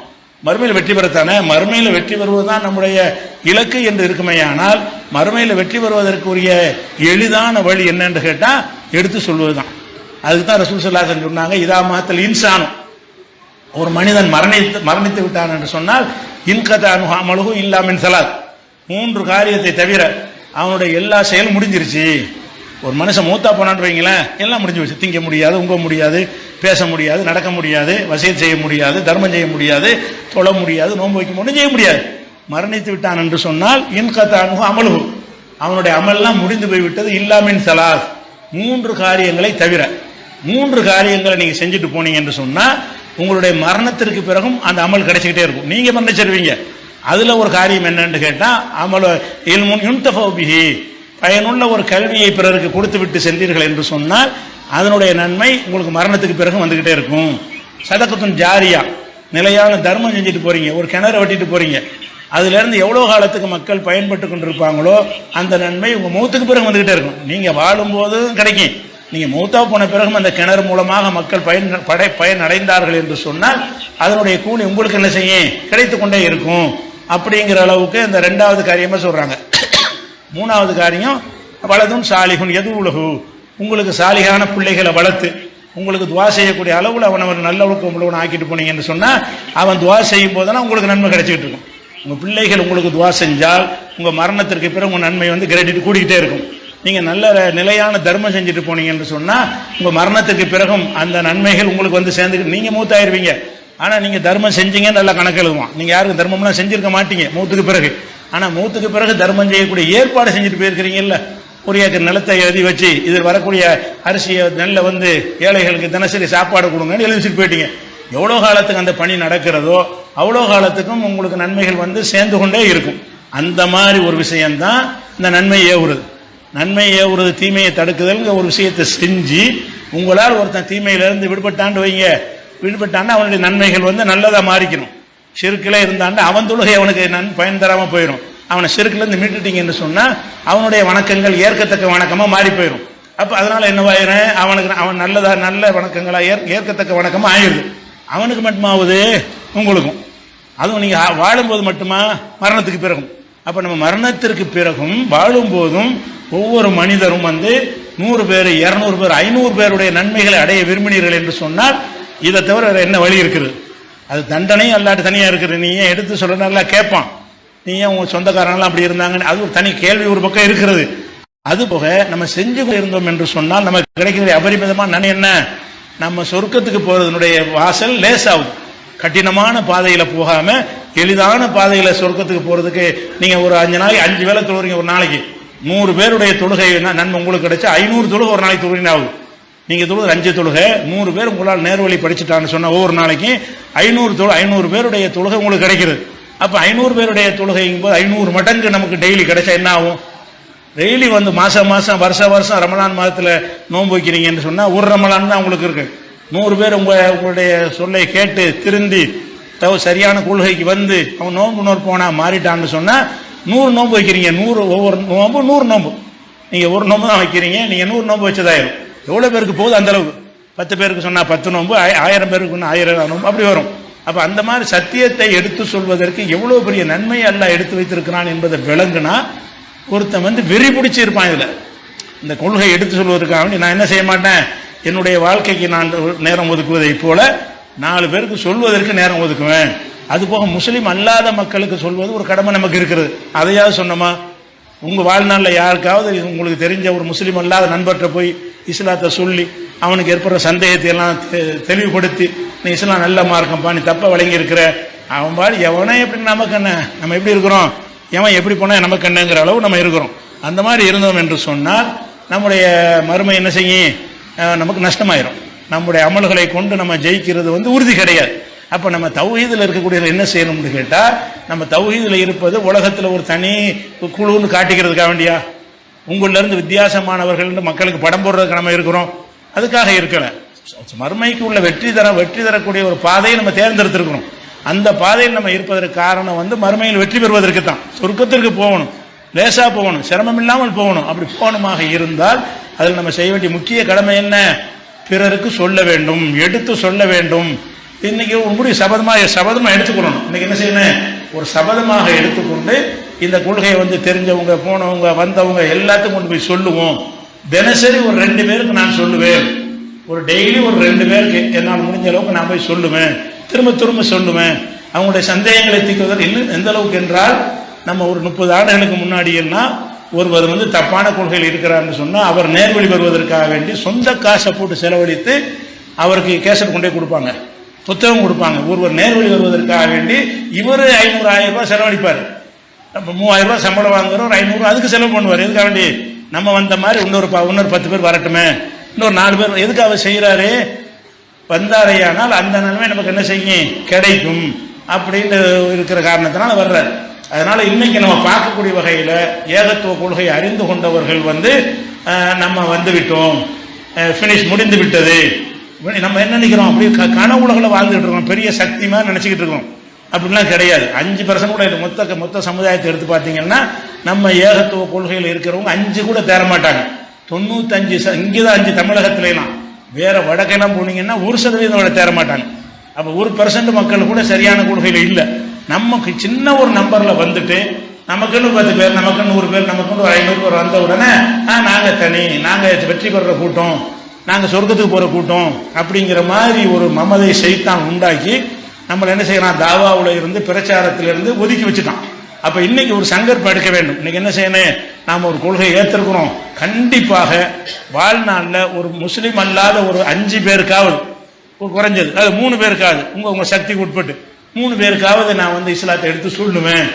மறுமையில் வெற்றி பெறத்தானே? மறுமையில் வெற்றி பெறுவதுதான் நம்முடைய இலக்கு என்று இருக்குமேயானால் மறுமையில் வெற்றி பெறுவதற்குரிய எளிதான வழி என்னன்னு கேட்டால் எடுத்து சொல்வதுதான். அதுக்கு தான் ரசூல் சல்லாசன் சொன்னாங்க இதா மாத்தல் இன்சானம் ஒரு மனிதன் மரணித்து மரணித்து விட்டான் என்று சொன்னால் இன்கதா அனுகாமலுகு இல்லாமின் சலாத். மூன்று காரியத்தை தவிர அவனுடைய எல்லா செயலும் முடிஞ்சிருச்சு. ஒரு மனுஷன் மூத்தா போனான்னு வைங்களேன் எல்லாம் முடிஞ்சு வச்சு திங்க முடியாது உங்க முடியாது பேச முடியாது நடக்க முடியாது வசதி செய்ய முடியாது தர்மம் செய்ய முடியாது தொழ முடியாது நோன்பு வைக்க முடியும் செய்ய முடியாது. மரணித்து விட்டான் என்று சொன்னால் இன்கத்தானு அனுகு அமலுகு அவனுடைய அமல்லாம் முடிந்து போய்விட்டது இல்லாமின் சலாஸ் மூன்று காரியங்களை தவிர மூன்று காரியங்களை நீங்கள் செஞ்சுட்டு போனீங்க என்று சொன்னால் உங்களுடைய மரணத்திற்கு பிறகும் அந்த அமல் கிடைச்சிக்கிட்டே இருக்கும். நீங்கள் மரணிச்சிருவீங்க. அதில் ஒரு காரியம் என்னன்னு கேட்டால் அமல் இல்முன் யுன்தஃபிஹி பயனுள்ள ஒரு கல்வியை பிறருக்கு கொடுத்து விட்டு சென்றீர்கள் என்று சொன்னால் அதனுடைய நன்மை உங்களுக்கு மரணத்துக்கு பிறகு வந்துகிட்டே இருக்கும். சதக்கத்தும் ஜாரியா நிலையான தர்மம் செஞ்சுட்டு போறீங்க ஒரு கிணறு வெட்டிட்டு போறீங்க. அதுலேருந்து எவ்வளோ காலத்துக்கு மக்கள் பயன்பட்டு கொண்டிருப்பாங்களோ அந்த நன்மை உங்கள் மௌத்துக்கு பிறகு வந்துகிட்டே இருக்கும். நீங்கள் வாழும்போதும் கிடைக்கும். நீங்கள் மௌத்தா போன பிறகும் அந்த கிணறு மூலமாக மக்கள் பயன் படை பயன் அடைந்தார்கள் என்று சொன்னால் அதனுடைய கூலி உங்களுக்கு என்ன செய்யும்? கிடைத்து கொண்டே இருக்கும். அப்படிங்கிற அளவுக்கு இந்த ரெண்டாவது காரியமாக சொல்கிறாங்க மூணாவது காரியம் வலதும் சாலிகுன் எது உலகு உங்களுக்கு சாலிகான பிள்ளைகளை வளர்த்து உங்களுக்கு துவா செய்யக்கூடிய அளவில் அவன் அவன் நல்ல ஒழுக்கம் உள்ளவன் ஆக்கிட்டு போனீங்கன்னு சொன்னால் அவன் துவா செய்யும் போதெல்லாம் உங்களுக்கு நன்மை கிடைச்சிட்டு இருக்கும். உங்கள் பிள்ளைகள் உங்களுக்கு துவா செஞ்சால் உங்கள் மரணத்திற்கு பிறகு உங்கள் நன்மை வந்து கிரெடிட் கூடிக்கிட்டே இருக்கும். நீங்கள் நல்ல நிலையான தர்மம் செஞ்சுட்டு போனீங்கன்னு சொன்னால் உங்கள் மரணத்துக்கு பிறகும் அந்த நன்மைகள் உங்களுக்கு வந்து சேர்ந்து நீங்கள் மூத்தாயிருவீங்க. ஆனால் நீங்கள் தர்மம் செஞ்சீங்க நல்லா கணக்கு எழுதுவான். நீங்கள் யாருக்கும் தர்மம்லாம் செஞ்சுருக்க மாட்டீங்க மூத்துக்கு பிறகு. ஆனால் மூத்துக்கு பிறகு தர்மம் செய்யக்கூடிய ஏற்பாடு செஞ்சுட்டு போயிருக்கிறீங்கல்ல? ஒரு ஏக்கர் நிலத்தை எழுதி வச்சு இதில் வரக்கூடிய அரிசியை நெல்லை வந்து ஏழைகளுக்கு தினசரி சாப்பாடு கொடுங்கன்னு எழுதி வச்சுட்டு போயிட்டீங்க. எவ்வளோ காலத்துக்கு அந்த பணி நடக்கிறதோ அவ்வளோ காலத்துக்கும் உங்களுக்கு நன்மைகள் வந்து சேர்ந்து கொண்டே இருக்கும். அந்த மாதிரி ஒரு விஷயம்தான் இந்த நன்மை ஏவுறது. நன்மை ஏவுறது தீமையை தடுக்குதல்ங்கிற ஒரு விஷயத்தை செஞ்சு உங்களால் ஒருத்தன் தீமையிலிருந்து விடுபட்டாண்டு வைங்க. விடுபட்டான்னா அவனுடைய நன்மைகள் வந்து நல்லதாக மாறிக்கணும். சிறுக்கில் இருந்தாண்டு அவன் தொழுகை அவனுக்கு நன் பயன் தராமல் போயிடும் அவனை சிறுக்கிலேருந்து மீட்டுட்டீங்கன்னு சொன்னால் அவனுடைய வணக்கங்கள் ஏற்கத்தக்க வணக்கமாக மாறி போயிடும் அப்போ அதனால் என்னவாயிரும் அவனுக்கு அவன் நல்லதா நல்ல வணக்கங்களாக ஏற் ஏற்கத்தக்க வணக்கமாக ஆயிடுது. அவனுக்கு மட்டுமாவது உங்களுக்கும். அதுவும் நீங்கள் வாழும்போது மட்டுமா? மரணத்துக்கு பிறகும். அப்போ நம்ம மரணத்திற்கு பிறகும் வாழும்போதும் ஒவ்வொரு மனிதரும் வந்து நூறு பேர் இரநூறு பேர் ஐநூறு பேருடைய நன்மைகளை அடைய விரும்பினீர்கள் என்று சொன்னால் இதை தவிர என்ன வழி இருக்குது? அது தண்டனையும் அல்லாட்டு தனியாக இருக்கிற நீ ஏன் எடுத்து சொல்ற நல்லா கேட்பான் நீ ஏன் உங்க சொந்தக்காரங்களாம் அப்படி இருந்தாங்கன்னு. அது ஒரு தனி கேள்வி ஒரு பக்கம் இருக்கிறது அது போக நம்ம செஞ்சு இருந்தோம் என்று சொன்னால் நமக்கு கிடைக்கிற அபரிமிதமான நான் என்ன? நம்ம சொர்க்கத்துக்கு போகிறதுனுடைய வாசல் லேசாகும். கடினமான பாதையில போகாம எளிதான பாதையில சொர்க்கத்துக்கு போறதுக்கு நீங்க ஒரு அஞ்சு நாளைக்கு அஞ்சு வேளை தொழுறீங்க ஒரு நாளைக்கு. நூறு பேருடைய தொழுகை நன்மை உங்களுக்கு கிடைச்சா ஐநூறு தொழுகை ஒரு நாளைக்கு தொழுகினா நீங்கள் தொழுது அஞ்சு தொழுகை நூறு பேர் உங்களால் நேர்வழி படிச்சுட்டான்னு சொன்ன ஒவ்வொரு நாளைக்கு ஐநூறு தொழு ஐநூறு பேருடைய தொழுகை உங்களுக்கு கிடைக்கிறது. அப்போ ஐநூறு பேருடைய தொழுகைங்கும் போது ஐநூறு மடங்கு நமக்கு டெய்லி கிடைச்சா என்ன ஆகும்? டெய்லி வந்து மாதம் மாதம் வருஷ வருஷம் ரமலான் மாதத்தில் நோன்பு வைக்கிறீங்கன்னு சொன்னால் ஒரு ரமலான் தான் உங்களுக்கு இருக்கு. நூறு பேர் உங்கள் உங்களுடைய சொல்லை கேட்டு திருந்தி தவ சரியான கொள்கைக்கு வந்து அவன் நோன்பு நோர் மாறிட்டான்னு சொன்னால் நூறு நோன்பு வைக்கிறீங்க. நூறு ஒவ்வொரு நோன்பு நூறு நோன்பு. நீங்கள் ஒரு நோன்பு தான் வைக்கிறீங்க நீங்கள் நூறு நோன்பு வச்சதாயிரும். எவ்வளோ பேருக்கு போகுது அந்த பத்து பேருக்கு சொன்னால் பத்து நோம்பு ஆயிரம் பேருக்கு ஒன்று ஆயிரம் நோம்பு அப்படி வரும். அப்போ அந்த மாதிரி சத்தியத்தை எடுத்து சொல்வதற்கு எவ்வளோ பெரிய நன்மை அல்ல எடுத்து வைத்திருக்கிறான் என்பதை விளங்குனா ஒருத்தன் வந்து வெறி பிடிச்சி இருப்பான் இந்த கொள்கை எடுத்து சொல்வதற்காக வேண்டி நான் என்ன செய்ய மாட்டேன்? என்னுடைய வாழ்க்கைக்கு நான் நேரம் ஒதுக்குவதை போல நாலு பேருக்கு சொல்வதற்கு நேரம் ஒதுக்குவேன். அது போக முஸ்லீம் அல்லாத மக்களுக்கு சொல்வது ஒரு கடமை நமக்கு இருக்கிறது. அதையாவது சொன்னோமா? உங்கள் வாழ்நாளில் யாருக்காவது உங்களுக்கு தெரிஞ்ச ஒரு முஸ்லீம் அல்லாத நண்பர்கிட்ட போய் இஸ்லாத்தை சொல்லி அவனுக்கு ஏற்படுற சந்தேகத்தை எல்லாம் தெ- தெளிவுபடுத்தி நீ இஸ்லாம் நல்ல மார்க்கம்பா நீ தப்பாக வழங்கி இருக்கிற அவன் பாடு எவனே எப்படி நமக்கு என்ன நம்ம எப்படி இருக்கிறோம்? எவன் எப்படி போனால் நமக்கு என்னங்கிற அளவு நம்ம இருக்கிறோம். அந்த மாதிரி இருந்தோம் என்று சொன்னால் நம்முடைய மறுமை என்ன செய்யும்? நமக்கு நஷ்டமாயிரும். நம்முடைய அமல்களை கொண்டு நம்ம ஜெயிக்கிறது வந்து உறுதி கிடையாது. அப்போ நம்ம தௌஹீதில் இருக்கக்கூடிய என்ன செய்யணும்னு கேட்டால் நம்ம தௌஹீதில் இருப்பது உலகத்தில் ஒரு தனி குழுன்னு காட்டிக்கிறதுக்காக வேண்டியா? உங்கள இருந்து வித்தியாசமானவர்கள் மக்களுக்கு படம் போடுறதுக்கு நம்ம இருக்கிறோம். அதுக்காக இருக்கலை. மறுமைக்கு உள்ள வெற்றி தர வெற்றி தரக்கூடிய ஒரு பாதையை நம்ம தேர்ந்தெடுத்திருக்கிறோம். அந்த பாதையில் நம்ம இருப்பதற்கு காரணம் வந்து மறுமையில் வெற்றி பெறுவதற்கு தான். சொர்க்கத்திற்கு போகணும் லேசாக போகணும் சிரமம் இல்லாமல் போகணும். அப்படி போகணுமாக இருந்தால் அதில் நம்ம செய்ய வேண்டிய முக்கிய கடமை என்ன? பிறருக்கு சொல்ல வேண்டும் எடுத்து சொல்ல வேண்டும். இன்னைக்கு உங்களுடைய சபதமாக சபதமாக எடுத்துக்கொள்ளணும். இன்னைக்கு என்ன செய்யணும்? ஒரு சபதமாக எடுத்துக்கொண்டு இந்த கொள்கையை வந்து தெரிஞ்சவங்க போனவங்க வந்தவங்க எல்லாத்துக்கும் கொண்டு போய் சொல்லுவோம். தினசரி ஒரு ரெண்டு பேருக்கு நான் சொல்லுவேன். ஒரு டெய்லி ஒரு ரெண்டு பேருக்கு என்னால் முடிஞ்ச அளவுக்கு நான் போய் சொல்லுவேன். திரும்ப திரும்ப சொல்லுவேன். அவங்களுடைய சந்தேகங்களை தீர்க்குவதற்கு இன்னும் எந்த அளவுக்கு என்றால் நம்ம ஒரு முப்பது ஆண்டுகளுக்கு முன்னாடி எல்லாம் ஒருவர் வந்து தப்பான கொள்கையில் இருக்கிறார்னு சொன்னால் அவர் நேர்வழி பெறுவதற்காக வேண்டி சொந்த காசை போட்டு செலவழித்து அவருக்கு கேசட் கொண்டே கொடுப்பாங்க. புத்தகம் கொடுப்பாங்க. ஒருவர் நேர்வழி வருவதற்காக வேண்டி இவர் ஐநூறு ஆயிரம் ரூபாய் செலவழிப்பார். நம்ம மூவாயிரம் ரூபாய் சம்பளம் வாங்குறோம் ஒரு ஐநூறு அதுக்கு செலவு பண்ணுவார். எதுக்காக வேண்டி? நம்ம வந்த மாதிரி இன்னொரு ப- இன்னொரு பத்து பேர் வரட்டுமே. இன்னொரு நாலு பேர் எதுக்கு அவர் செய்கிறாரு வந்தாரையானால் அந்த நிலைமை நமக்கு என்ன செய்யும்? கிடைக்கும். அப்படின்னு இருக்கிற காரணத்தினால வர்றார். அதனால் இன்னைக்கு நம்ம பார்க்கக்கூடிய வகையில் ஏகத்துவ கொள்கை அறிந்து கொண்டவர்கள் வந்து நம்ம வந்துவிட்டோம். ஃபினிஷ் முடிந்து விட்டது. நம்ம என்ன நினைக்கிறோம்? அப்படியே க- உலகில் வாழ்ந்துட்டு இருக்கோம். பெரிய சக்தி மாதிரி நினச்சிக்கிட்டு இருக்கோம். அப்படிலாம் கிடையாது. அஞ்சு பர்சன்ட் கூட இல்லை. மொத்த மொத்த சமுதாயத்தை எடுத்து பார்த்தீங்கன்னா நம்ம ஏகத்துவ கொள்கையில் இருக்கிறவங்க அஞ்சு கூட தேரமாட்டாங்க தொண்ணூத்தஞ்சு ச- இங்கதான் அஞ்சு தமிழகத்துலலாம். வேற வடக்கெல்லாம் போனீங்கன்னா ஒரு சதவீதம் விட தேரமாட்டாங்க அப்போ ஒரு பர்சன்ட் மக்கள் கூட சரியான கொள்கையில் இல்லை. நமக்கு சின்ன ஒரு நம்பரில் வந்துட்டு நமக்குன்னு பத்து பேர் நமக்குன்னு நூறு பேர் நமக்குன்னு ஒரு ஐநூறு பேர் வந்த உடனே ஆ நாங்கள் தனி. நாங்கள் வெற்றி பெறுற கூட்டம். நாங்கள் சொர்க்கத்துக்கு போகிற கூட்டம் அப்படிங்கிற மாதிரி ஒரு மமதை செய்தான் உண்டாக்கி நம்மளை என்ன செய்யலாம் தாவாவில் இருந்து பிரச்சாரத்திலிருந்து ஒதுக்கி வச்சுட்டான். அப்போ இன்னைக்கு ஒரு சங்கற்பம் எடுக்க வேண்டும். இன்னைக்கு என்ன செய்யணும்? நாம் ஒரு கொள்கையை ஏற்றிருக்கிறோம் கண்டிப்பாக வாழ்நாளில் ஒரு முஸ்லீம் அல்லாத ஒரு அஞ்சு பேருக்காவது குறைஞ்சது. அது மூணு பேருக்காவது. உங்கள் உங்கள் சக்திக்கு உட்பட்டு. மூணு பேருக்காவது நான் வந்து இஸ்லாத்தை எடுத்து சொல்லுவேன்.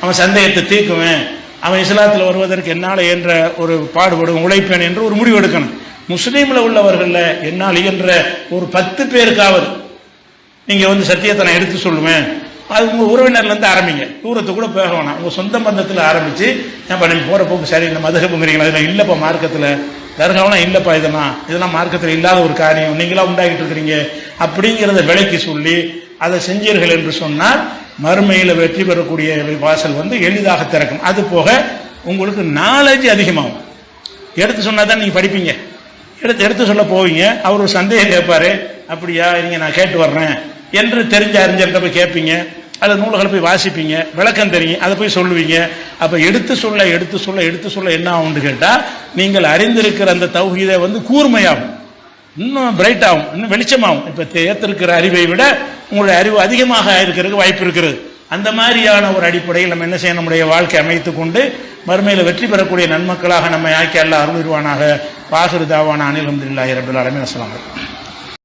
அவன் சந்தேகத்தை தீர்க்குவேன். அவன் இஸ்லாத்தில் வருவதற்கு என்னால் என்ற ஒரு பாடுபடும் உழைப்பேன் என்று ஒரு முடிவு எடுக்கணும். முஸ்லீம்ல உள்ளவர்களில் என்னால் இயன்ற ஒரு பத்து பேருக்காவது நீங்க வந்து சத்தியத்தை நான் எடுத்து சொல்லுவேன். அது உங்க உறவினர்ல இருந்து ஆரம்பிங்க. தூரத்து கூட போக வேணாம். உங்க சொந்த பந்தத்தில் ஆரம்பிச்சு ஏன் நீங்க போற போக்கு சரி இந்த மதுகப்புங்கிறீங்களா இதெல்லாம் இல்லப்பா மார்க்கத்தில். தர்காவெல்லாம் இல்லப்பா இதெல்லாம். இதெல்லாம் மார்க்கத்தில் இல்லாத ஒரு காரியம். நீங்களாக உண்டாகிட்டு இருக்கிறீங்க. அப்படிங்கிறத விலைக்கு சொல்லி அதை செஞ்சீர்கள் என்று சொன்னால் மறுமையில் வெற்றி பெறக்கூடிய வாசல் வந்து எளிதாக திறக்கும். அது போக உங்களுக்கு நாலேஜ் அதிகமாகும். எடுத்து சொன்னால் தான் நீங்கள் படிப்பீங்க. எடுத்து எடுத்து சொல்ல போவீங்க. அவர் ஒரு சந்தேகம் கேட்பார். அப்படியா நீங்க நான் கேட்டு வர்றேன். என்று தெரிஞ்ச அறிஞர்கிட்ட போய் கேட்பீங்க. அது நூல்களை போய் வாசிப்பீங்க. விளக்கம் தெரியும். அதை போய் சொல்லுவீங்க. அப்போ எடுத்து சொல்ல எடுத்து சொல்ல எடுத்து சொல்ல என்ன ஆகும்னு கேட்டால் நீங்கள் அறிந்திருக்கிற அந்த தௌஹீதை வந்து கூர்மையாகும். இன்னும் பிரைட் ஆகும். இன்னும் வெளிச்சமாகும். இப்போ ஏற்றிருக்கிற அறிவை விட உங்களுடைய அறிவு அதிகமாக இருக்கிறதுக்கு வாய்ப்பு இருக்கிறது. அந்த மாதிரியான ஒரு அடிப்படையில் நம்ம என்ன செய்ய நம்முடைய வாழ்க்கை அமைத்து கொண்டு மறுமையில் வெற்றி பெறக்கூடிய நன்மக்களாக நம்மை ஆக்கி அல்ல அருள்வானாக பாசுரு தாவான அனில் அஹமதுல்லாஹி ரபுல்லாலுமே அலமின்